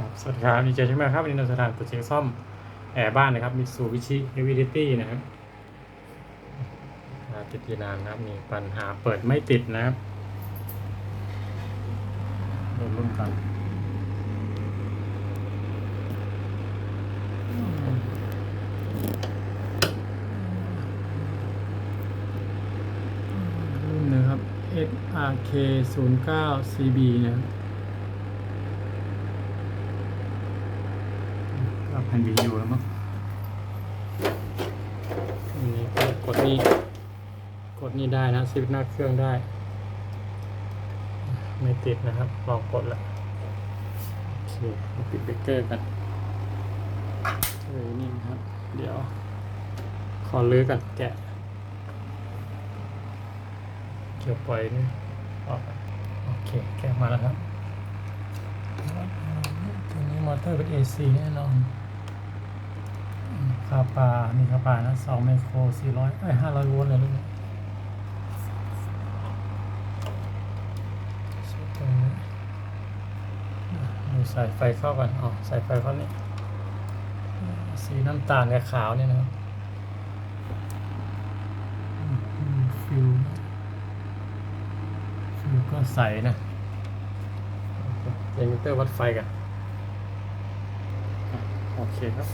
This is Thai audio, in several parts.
ครับสวัสดีครับดีเจใช่ไหมครับวันนี้เราจะทำตัวเช็คซ่อมแอร์บ้านนะครับมีสูบิชิเอวิลิตี้นะครับอ่าติดที่นานนะครับมีปัญหาเปิดไม่ติดนะครับเริ่มรุ่นกันรุ่นนะครับ SRK 0 9 CB นะครับ พันวีอยู่แล้วมั้งอันนี้ก็กดนี่ กดนี่ได้นะสวิตช์หน้าเครื่องได้ ไม่ติดนะครับ ลองกดละโอเคปิดเบรกเกอร์กันเออนี่ครับ เดี๋ยว ขอลื้อกันแกะเกี่ยวปล่อยนี่ออกโอเค แกะมาแล้วครับตัวนี้มอเตอร์เป็น AC แน่นอน คาปามีคาปานะสองไมโครสี่ร้อยเอ้ยห้าร้อยโวลต์เลยลูกนี้เช็คตรงนี้อะดูสายไฟเข้ากันอ๋อสายไฟเข้านี่สีน้ำตาลกับขาวเนี่ยนะครับฟิวฟิวก็ใสนะเจมิเตอร์วัดไฟกัน โอเคครับ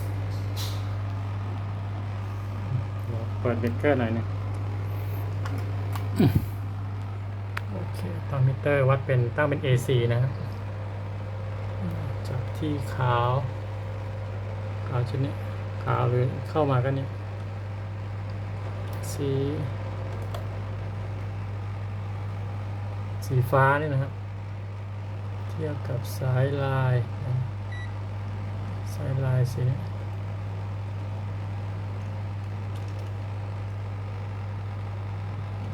เดี๋ยวเปิดเบรกเกอร์หน่อยนึงโอเคตั้งมิเตอร์วัดเป็นตั้งเป็น AC นะครับจากที่ขาวขาวชุดนี้ขาวหรือเข้ามาก็เนี่ยสีสีฟ้านี่นะครับ เทียบกับสายลาย สายลายสีนี้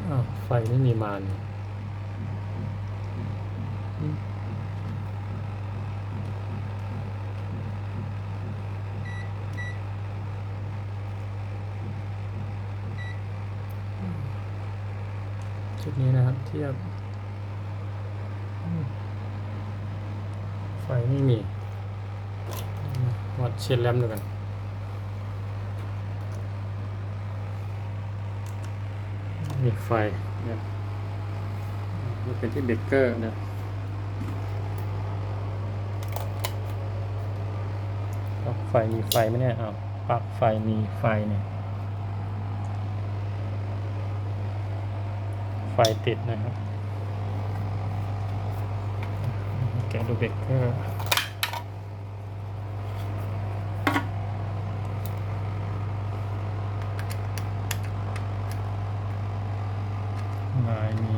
อ้าวไฟไม่มีมานอืมจุดนี้นะครับ เทียบ ไฟไม่มี วัดเช็ดแรมดูกันมีไฟ เนี่ยนี่เป็นที่เบเกอร์นะปลั๊กไฟมีไฟไหมเนี่ยอ้าวปลั๊กไฟมีไฟเนี่ยไฟติดนะครับ แกดูเบเกอร์ ลายมี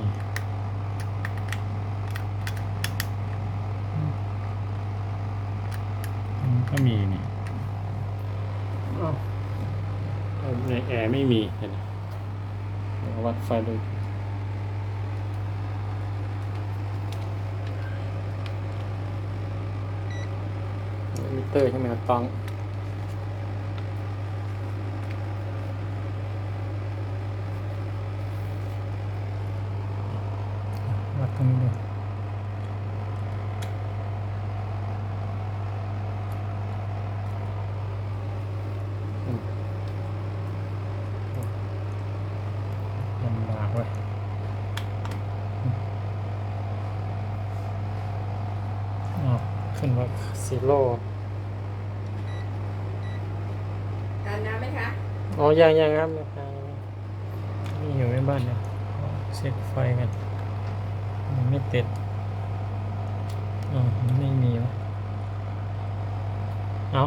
อันนี้ก็มีนี่อ้าวเอาในแอร์ไม่มีเห็นไหมเดี๋ย ววัดไฟดูมิเตอร์ใช่ไหมครับต้องวัดตรงนี้ด้วยอืมลำบากเว้ยอืมอ๋อขึ้นว่า ซีโร่ทานน้ำไหมคะ อ๋อยังยังครับยังยังนี่อยู่ในบ้านเนี่ยเช็คไฟกันยังไม่ติดอ๋อมันไม่มีวะเอา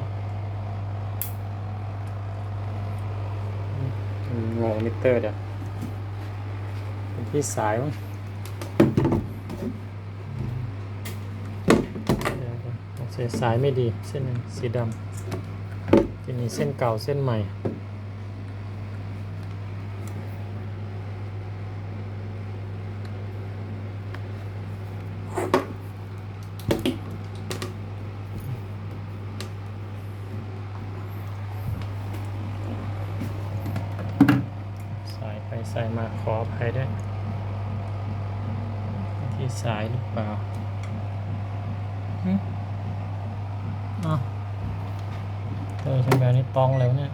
อืมงงมิเตอร์เดี๋ยวเป็นที่สายมั้งเดี๋ยว สายไม่ดีเส้นนึงสีดำจะมีเส้นเก่าเส้นใหม่ สายไปสายมาขออภัยด้วยที่สายหรือเปล่าหึ เป็นแบบนี้ตองแล้วเนี่ย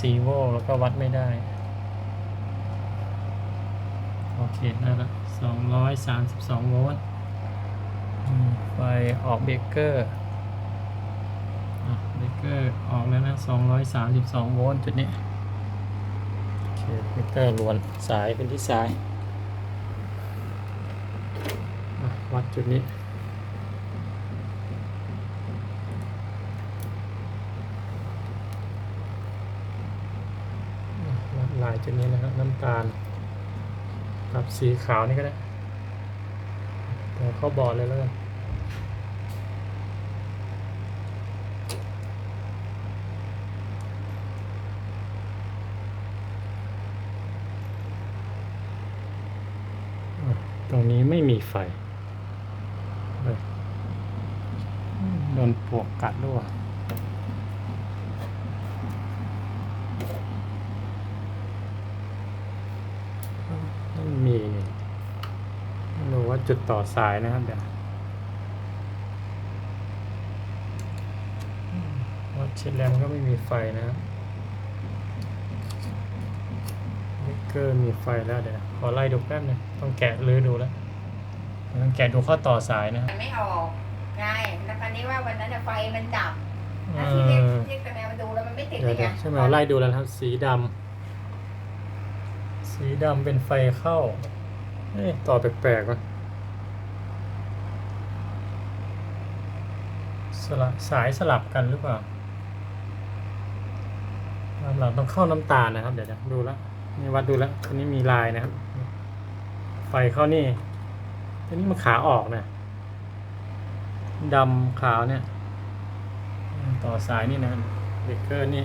สี่โวลต์แล้วก็วัดไม่ได้ โอเคนั่นละสองร้อยสามสิบสองโวลต์ไฟออกเบเกอร์เบเกอร์ออกแล้วนะสองร้อยสามสิบสองโวลต์จุดนี้ โอเคมิเตอร์ล้วนสายเป็นที่สาย วัดจุดนี้ วัดลาย จุดนี้นะครับน้ำตาลกับสีขาวนี่ก็ได้เดี๋ยวเข้าบอร์ดเลยแล้วกันอะตรงนี้ไม่มีไฟโดนปลวกกัดด้วย ไม่มีนี่ ไม่รู้ว่าจุดต่อสายนะครับเดี๋ยววัดเช็ดแรมก็ไม่มีไฟนะครับเบรกเกอร์มีไฟแล้วเดี๋ยวนะขอไล่ดูแป๊บหนึงต้องแกะรื้อดูแล้วต้องแกะดูข้อต่อสายนะครับ มันไม่ออกไงแล้วคราวนี้ว่าวันนั้นน่ะไฟมันดับเอแล้วที่เรียกอเรียกตะแมวมาดูแล้วมันไม่ติดเดี๋เลยยวไงเดี๋ยวใช่ไหมเอาไล่ดูแล้วนะครับ สีดำสีดำเป็นไฟเข้าเอ๊ะต่อแปลกๆวะ ลับสายสลับกันหรือเปล่าลำหลังต้องเข้าน้ำตาลนะครับ เดี๋ยวจะดูแล้วนี่วัดดูแล้วอันนี้มีลายนะครับ ไฟเข้านี่อันนี้มันขาออกนะดำขาวเนี่ย ต่อสายนี่นะเบรกเกอร์นี่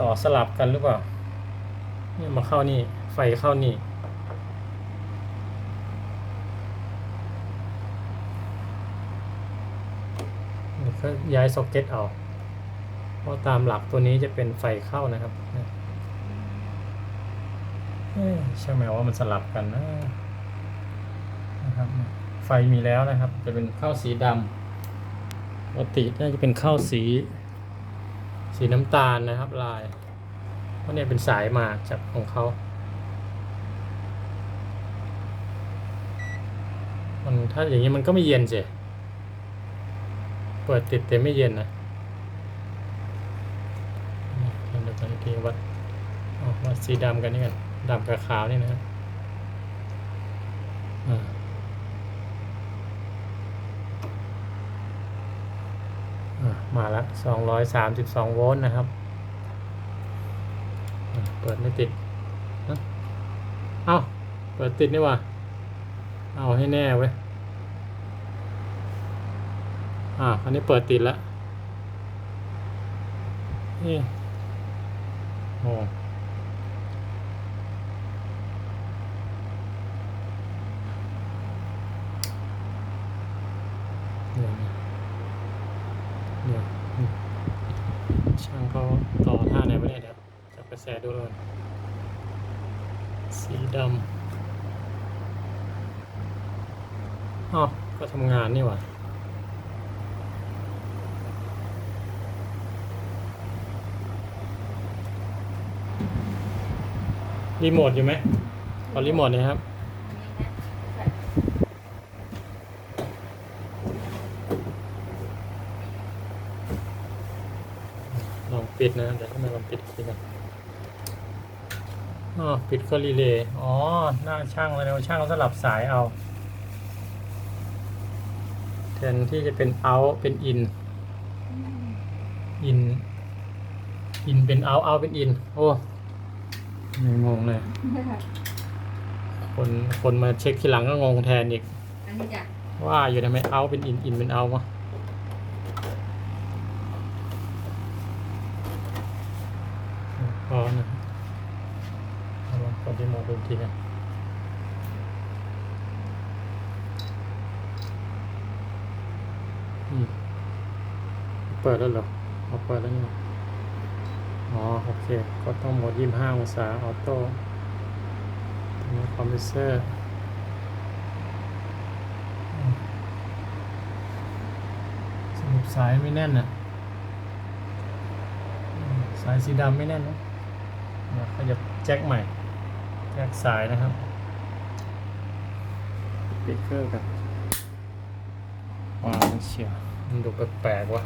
ต่อสลับกันหรือเปล่าเนี่ยมาเข้านี่ ไฟเข้านี่ เดี๋ยว ก็ย้ายซ็อกเก็ตเอาเพราะตามหลักตัวนี้จะเป็นไฟเข้านะครับใช่ไหมว่ามันสลับกันนะนะครับ ไฟมีแล้วนะครับ จะเป็นเข้าสีดำปกติน่าจะเป็นข้าวสี สีน้ำตาลนะครับ ลาย เพราะเนี่ยเป็นสายมาจากของเขา มันถ้าอย่างนี้มันก็ไม่เย็นสิ เปิดติดแต่ไม่เย็นนะเดี๋ยวตอนนี้วัดวัดสีดำกันนี่กันดำกับขาวนี่นะครับอ่ามาล้วสองร้อยสามสิบสองโวลต์นะครับ เปิดไม่ติด เอ้า เปิดติดนี่ว่าเอาให้แน่เว้ย อ่า อันนี้เปิดติดแล้วนี่โอ้เดี๋ยวนะเดี๋ยช่างเขาต่อท่าไหนไม่ได้เดี๋ยวจับกระแสดูแล้วกันสีดำอ๋อก็ทำงานนี่หว่า รีโมทอยู่ไหมขอรีโมทหนะครับ ลองปิดนะ เดี๋ยวให้มันลองปิดอีกทีกันอ๋อปิดก็รีเลย์ อ๋อ หน้าช่างเลยนะช่างเขาสลับสายเอา แทนที่จะเป็นเอาเป็นอินอินอินเป็นเอาเอาเป็นอินโอ้ ไม่งงเลย คนคนมาเช็คทีหลังก็งงแทนอีก อันนี้จ้ะว่าอยู่ทำไมเอาเป็นอินอินเป็นเอาวะพอนะเอาลองกดที่โหมดดูอีกทีนะอืมเปิดแล้วเหรอเอาเปิดแล้วนี่ อ๋อโอเค ก็ต้องโหมดยี่ห้าองศาออโต้ตรงนี้คอมพิวเซอร์คสายไม่แน่นนะอืมสายสีดำไม่แน่นนะเดี๋ยวขยับแจ็คใหม่ แจ็คสายนะครับเบรกเกอร์กันวางเชียวมันดูแปลกๆว่ะ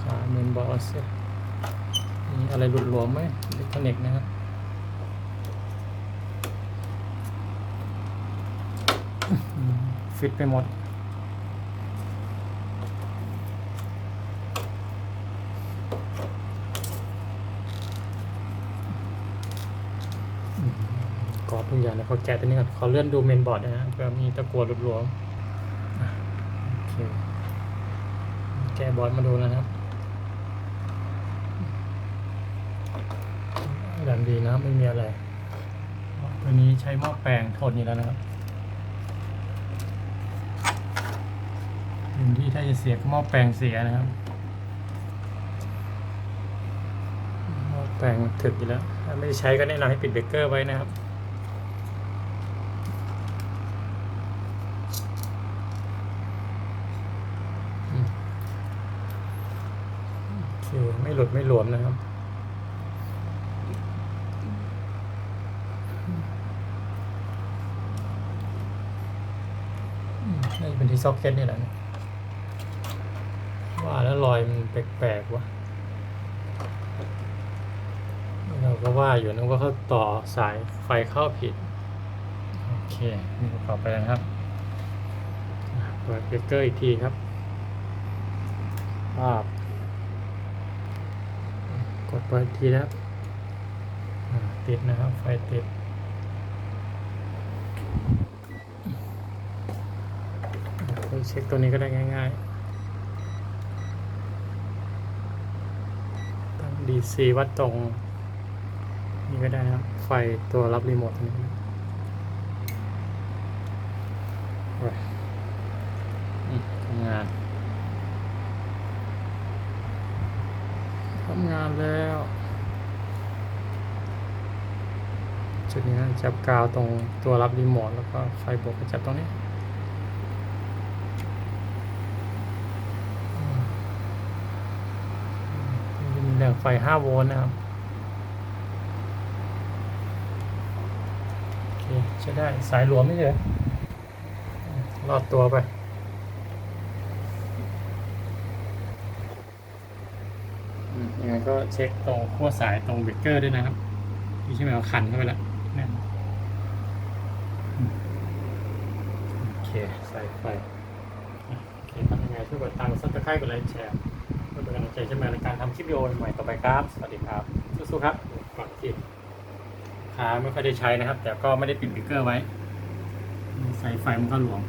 ขาเมนบอ สมีอะไรหลุดหลวมไหมอิเล็กทรอนิกส์นะครับฟิตไปหมดกรอบทุกอย่างนะเขาแกะตัวนี้ก่อนขอเลื่อนดูเมนบอร์ดนะฮะเพื่อมีตะกัวหลุดหลวมโอเคแกะบอร์ดมาดูนะครับ ดันดีนะไม่มีอะไรตัวนี้ใช้หม้อแปลงทนอยู่แล้วนะครับพื้นที่ถ้าจะเสียก็หม้อแปลงเสียนะครับหม้อแปลงถึกอยู่แล้ว ถ้าไม่ใช้ก็แนะนำให้ปิดเบรกเกอร์ไว้นะครับอืมโอเคไม่หลุดไม่หลวมนะครับ อืมน่าจะเป็นที่ ซ็อกเก็ตนี่แหละนะว่าแล้วรอยมันแปลกๆวะเราก็ว่าอยู่นึกว่าเขาต่อสายไฟเข้าผิด โอเคนี่ประกอบไปแล้วนะครับอะเปิดเบรกเกอร์อีกทีครับภาพกดเปิดอีกทีนะครับอ่าติดนะครับ ไฟติด ไป เช็คตัวนี้ก็ได้ง่ายๆตั้ง DC วัดตรง นี่ก็ได้นะครับ ไฟตัวรับรีโมทนี้โอ้ทำงานทำงานแล้ว จุดนี้นะจับกาวตรงตัวรับรีโมทแล้วก็ไฟบวกก็จับตรงนี้ จะมีแรงไฟ 5 โวลต์นะครับโอเคใช้ได้สายหลวมไม่เลยรอดตัวไปอืมยังไงก็เช็คตรงขั้วสายตรงเบรกเกอร์ด้วยนะครับที่ใช่ไหมเอาขันเข้าไปแล้วแน่นอืมโอเค ใส่ไฟอะโอเคทำยังไงช่วยกดตามกดซับสไครต์กดไลค์แชร์เพื่อเป็นกำลังใจใช่ไหมในการทำคลิปวิดีโอใหม่ต่อไปครับ สวัสดีครับ สู้ๆครับก่อนที่ขาไม่ค่อยได้ใช้นะครับ แต่ก็ไม่ได้ปิดเบรกเกอร์ไว้ ใส่ไฟมันก็หลวม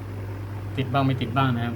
ติดบ้างไม่ติดบ้างนะครับ